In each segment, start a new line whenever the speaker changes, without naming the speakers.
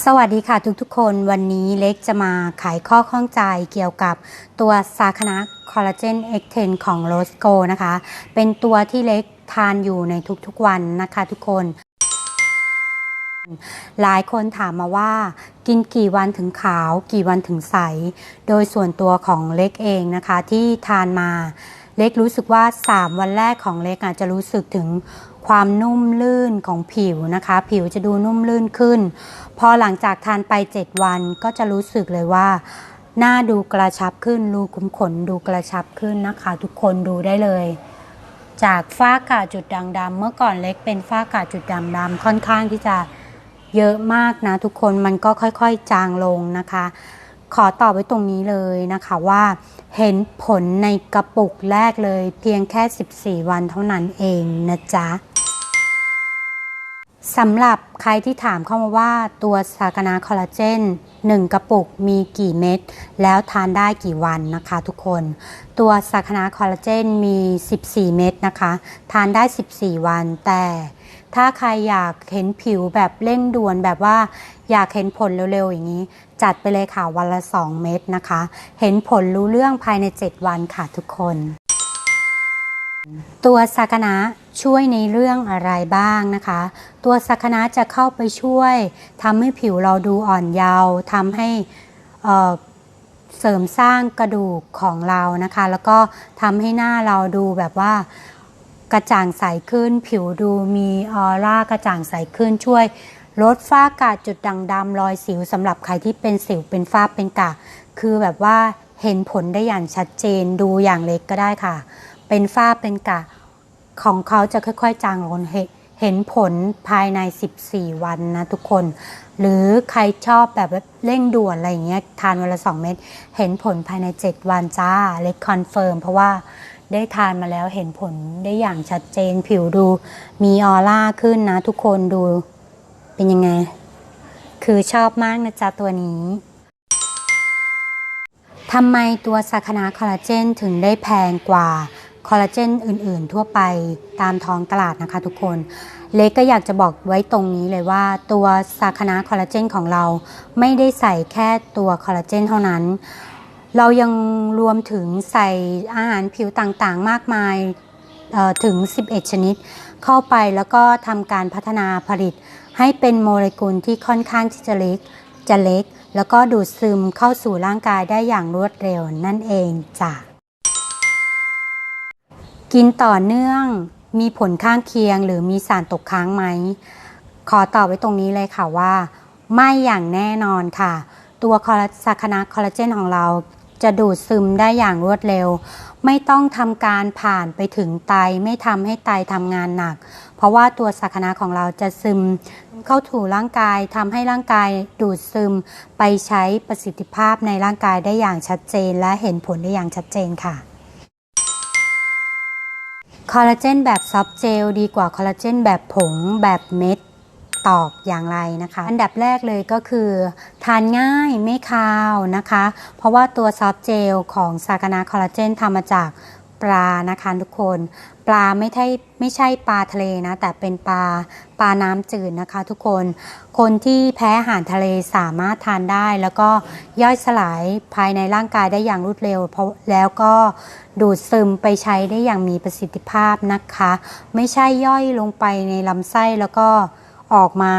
สวัสดีค่ะทุกๆ คนวันนี้เล็กจะมาไขข้อข้องใจเกี่ยวกับตัวซาคณะคอลลาเจน X10 ของโรสโกนะคะ เป็นตัวที่เล็กทานอยู่ในทุกๆวันนะคะทุกคน หลายคนถามมาว่า กินกี่วันถึงขาว กี่วันถึงใส โดยส่วนตัวของเล็กเองนะคะที่ทานมา เล็กรู้สึกว่า 3 วันแรกของเล็กอาจจะรู้สึกถึงความนุ่มลื่นของผิวนะคะ ผิวจะดูนุ่มลื่นขึ้น พอหลังจากทานไป 7 วันก็จะรู้สึกเลยว่า หน้าดูกระชับขึ้นรูขุมขนดูกระชับขึ้นนะคะ ทุกคนดูได้เลย จากฝ้ากระจุดด่างดำเมื่อก่อนเล็กเป็นฝ้ากระจุดด่างดำค่อนข้างที่จะเยอะมากนะทุกคนมันก็ค่อยๆ จางลงนะคะ ขอตอบไว้ตรงนี้เลยนะคะว่าเห็นผลในกระปุกแรกเลยเพียงแค่ 14 วันเท่านั้นเองนะจ๊ะสำหรับใครที่ถามเข้ามาว่าตัวสากนาคอลลาเจน1 กระปุกมีกี่เม็ด แล้วทานได้กี่วันนะคะทุกคน ตัวสากนาคอลลาเจนมี 14 เม็ดนะคะ ทานได้ 14 วัน แต่ถ้าใครอยากเห็นผิวแบบเร่งด่วนแบบว่าอยากเห็นผลเร็วๆอย่างนี้ จัดไปเลยค่ะวันละ 2 เม็ดนะคะ เห็นผลรู้เรื่องภายใน 7 วันค่ะทุกคน ตัวสักนะช่วยในเรื่องอะไรบ้างนะคะ ตัวสักนะจะเข้าไปช่วยทำให้ผิวเราดูอ่อนเยาว์ทำให้เเสริมสร้างกระดูกของเรานะคะ แล้วก็ทำให้หน้าเราดูแบบว่ากระจ่างใสขึ้น ผิวดูมีออร่ากระจ่างใสขึ้นช่วย ลดฝ้ากระจุดด่างดำรอยสิวสำหรับใครที่เป็นสิวเป็นฝ้าเป็นกระคือแบบว่าเห็นผลได้อย่างชัดเจนดูอย่างเล็กก็ได้ค่ะ เป็นฝ้าเป็นกระของเขาจะค่อยๆ จางลงเห็นเห็นผลภายใน 14 วันนะทุกคน หรือใครชอบแบบเร่งด่วนอะไรอย่างเงี้ยทานวันละ 2 เม็ดเห็นผลภายใน 7 วันจ้าเล็กคอนเฟิร์มเพราะว่าได้ทานมาแล้วเห็นผลได้อย่างชัดเจนผิวดู มีออร่าขึ้นนะทุกคนดู เป็นยังไง คือชอบมากนะจ๊ะตัวนี้ทำไมตัวซาคนาคอลลาเจนถึงได้แพงกว่าคอลลาเจนอื่น ๆ ทั่วไปตามท้องตลาดนะคะทุกคน เล็กก็อยากจะบอกไว้ตรงนี้เลยว่า ตัวซาคนาคอลลาเจนของเราไม่ได้ใส่แค่ตัวคอลลาเจนเท่านั้น เรายังรวมถึงใส่อาหารผิวต่าง ๆ มากมายถึง 11 ชนิดเข้าไปแล้วก็ทำการพัฒนาผลิต ให้เป็นโมเลกุลที่ค่อนข้างที่จะเล็ก จะเล็ก แล้วก็ดูดซึมเข้าสู่ร่างกายได้อย่างรวดเร็วนั่นเองจ้ะ กินต่อเนื่องมีผลข้างเคียงหรือมีสารตกค้างไหม ขอตอบไว้ตรงนี้เลยค่ะว่า ไม่อย่างแน่นอนค่ะ ตัวคอลลาสัคนาคอลลาเจนของเราจะดูดซึมได้อย่างรวดเร็ว ไม่ต้องทำการผ่านไปถึงไตไม่ทำให้ไตทำงานหนัก ราะว่าตัวสัคนาของเราจะซึมเข้าถูร่างกายทำให้ร่างกายดูดซึมไปใช้ประสิทธิภาพในร่างกายได้อย่างชัดเจน และเห็นผลได้อย่างชัดเจนค่ะคอลลาเจนแบบซอฟเจลดีกว่าคอลลาเจนแบบผงแบบเม็ดตอบอย่างไรนะคะ อันดับแรกเลยก็คือ ทานง่ายไม่คาวนะคะ เพราะว่าตัวซอฟเจลของซากานาคอลลาเจนทำมาจาก ปลานะคะทุกคน ปลาไม่ใช่ไม่ใช่ปลาทะเลนะ แต่เป็นปลาปลาน้ำจืดนะคะ ทุกคน คนที่แพ้อาหารทะเลสามารถทานได้ แล้วก็ย่อยสลายภายในร่างกายได้อย่างรวดเร็ว เพราะแล้วก็ดูดซึมไปใช้ได้อย่างมีประสิทธิภาพนะคะ ไม่ใช่ย่อยลงไปในลำไส้แล้วก็ออกมา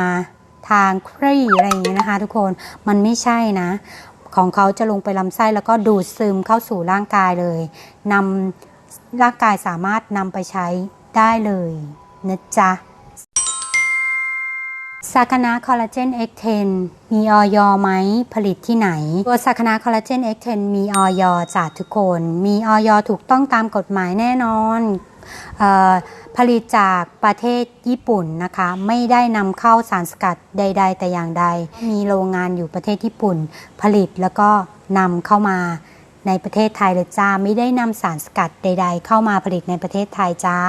ทางครีอะไรอย่างเงี้ยนะคะ ทุกคนมันไม่ใช่นะ ของเขาจะลงไปลำไส้แล้วก็ดูดซึมเข้าสู่ร่างกายเลยนำ ร่างกายสามารถนำไปใช้ได้เลยนะจ๊ะซากนาคอลลาเจน X10 มีออยไหมผลิตที่ไหน ตัวซากนาคอลลาเจน X10 มีออยจากทุกคน มีออยถูกต้องตามกฎหมายแน่นอนผลิตจากประเทศญี่ปุ่นนะคะ ไม่ได้นำเข้าสารสกัดใด ๆ แต่อย่างใด มีโรงงานอยู่ประเทศญี่ปุ่น ผลิตแล้วก็นำเข้ามา ในประเทศไทยเลยจ้าไม่ได้นำสารสกัดใด ๆ เข้ามาผลิตในประเทศไทยจ้า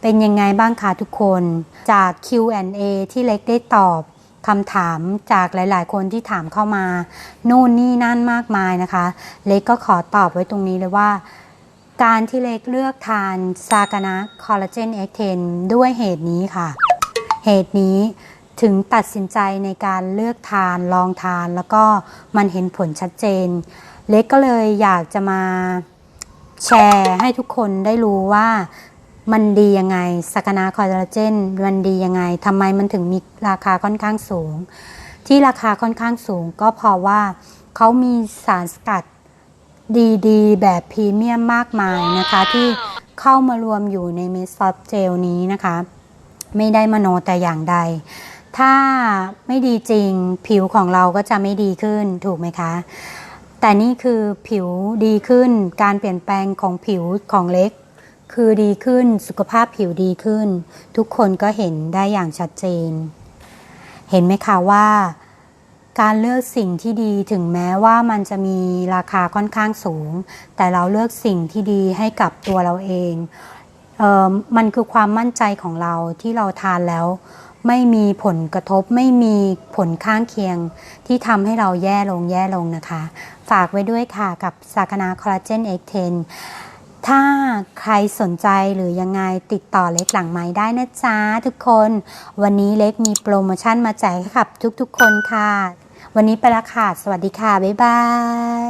เป็นยังไงบ้างคะทุกคนจาก Q&A ที่เล็กได้ตอบคำถามจากหลาย ๆ คนที่ถามเข้ามา นู่นนี่นั่นมากมายนะคะ เล็กก็ขอตอบไว้ตรงนี้เลยว่า การที่เล็กเลือกทานซากานะคอลลาเจนเอ็กเทนด้วยเหตุนี้ค่ะ เหตุนี้ถึงตัดสินใจในการเลือกทานลองทาน แล้วก็มันเห็นผลชัดเจน เล็กก็เลยอยากจะมาแชร์ให้ทุกคนได้รู้ว่ามันดียังไงสกนาคอลลาเจนมันดียังไงทำไมมันถึงมีราคาค่อนข้างสูง ที่ราคาค่อนข้างสูง ก็เพราะว่าเขามีสารสกัดดีๆ แบบพรีเมียมมากมายนะคะ ที่เข้ามารวมอยู่ในเมดซอฟเจลนี้นะคะ ไม่ได้มโนแต่อย่างใด ถ้าไม่ดีจริงผิวของเราก็จะไม่ดีขึ้นถูกไหมคะ แต่นี่คือผิวดีขึ้น การเปลี่ยนแปลงของผิวของเล็ก คือดีขึ้นสุขภาพผิวดีขึ้น ทุกคนก็เห็นได้อย่างชัดเจน เห็นไหมคะว่า การเลือกสิ่งที่ดีถึงแม้ว่ามันจะมีราคาค่อนข้างสูง แต่เราเลือกสิ่งที่ดีให้กับตัวเราเองเออมันคือความมั่นใจของเราที่เราทานแล้ว ไม่มีผลกระทบไม่มีผลข้างเคียงที่ทำให้เราแย่ลงแย่ลงนะคะ ฝากไว้ด้วยค่ะกับสากนาคอลลาเจน X10 ถ้าใครสนใจหรือยังไงติดต่อเล็กหลังไม้ได้นะจ๊ะทุกคน วันนี้เล็กมีโปรโมชั่นมาแจกให้กับทุกๆคนค่ะ วันนี้ไปละค่ะ สวัสดีค่ะ บ๊ายบาย